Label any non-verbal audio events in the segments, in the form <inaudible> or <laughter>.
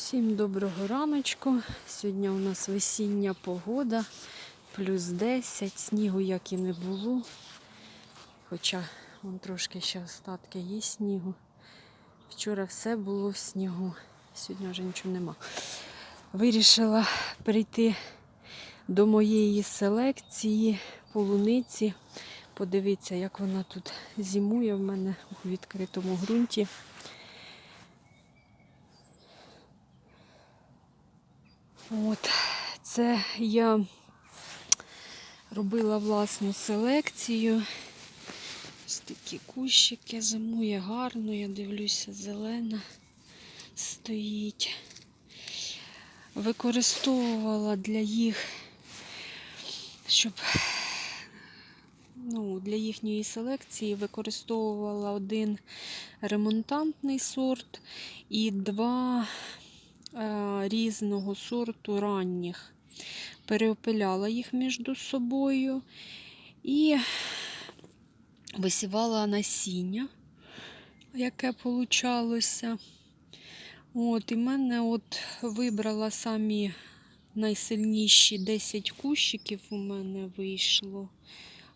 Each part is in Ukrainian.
Всім доброго раночку. Сьогодні у нас весіння погода, плюс 10, снігу як і не було. Хоча вон трошки ще остатки є снігу. Вчора все було в снігу, сьогодні вже нічого нема. Вирішила прийти до моєї селекції полуниці. Подивіться, як вона тут зимує в мене у відкритому ґрунті. От, це я робила власну селекцію. Ось такі кущики зимує гарно, я дивлюся, зелена стоїть. Використовувала для їх, щоб ну, для їхньої селекції використовувала один ремонтантний сорт і два різного сорту ранніх. Переопиляла їх між собою і висівала насіння, яке получалося. От, і мене от вибрала самі найсильніші 10 кущиків у мене вийшло.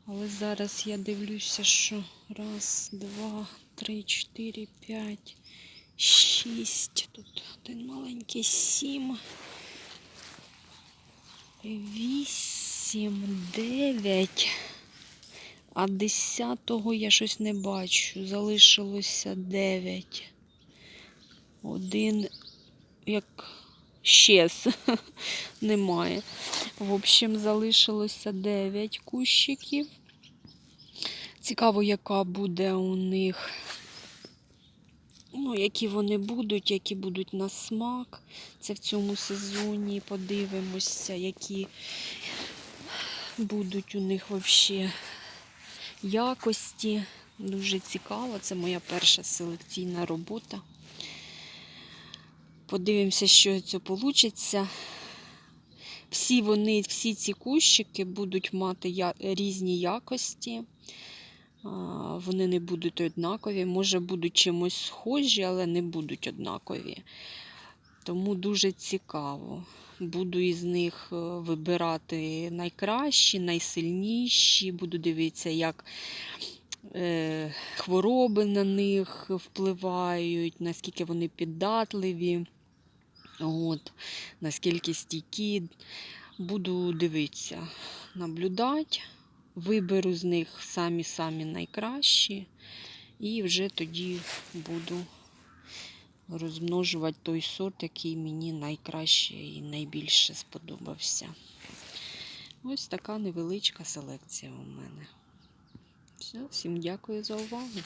Але зараз я дивлюся, що раз, два, три, чотири, п'ять, шість. Тут один маленький сім. Вісім, дев'ять. А десятого я щось не бачу. Залишилося дев'ять. Один, як щез, <laughs> немає. В общем, залишилося 9 кущиків. Цікаво, яка буде у них, ну, які вони будуть, які будуть на смак. Це в цьому сезоні. Подивимося, які будуть у них взагалі якості. Дуже цікаво. Це моя перша селекційна робота. Подивимося, що це вийде. Всі вони, всі ці кущики будуть мати різні якості. Вони не будуть однакові. Може, будуть чимось схожі, але не будуть однакові. Тому дуже цікаво. Буду із них е, вибирати найкращі, найсильніші. Буду дивитися, як е, хвороби на них впливають, наскільки вони піддатливі. От, наскільки стійкі. Буду дивитися, наблюдати, виберу з них самі-самі найкращі, і вже тоді буду розмножувати той сорт, який мені найкраще і найбільше сподобався. Ось така невеличка селекція у мене. Все, всім дякую за увагу.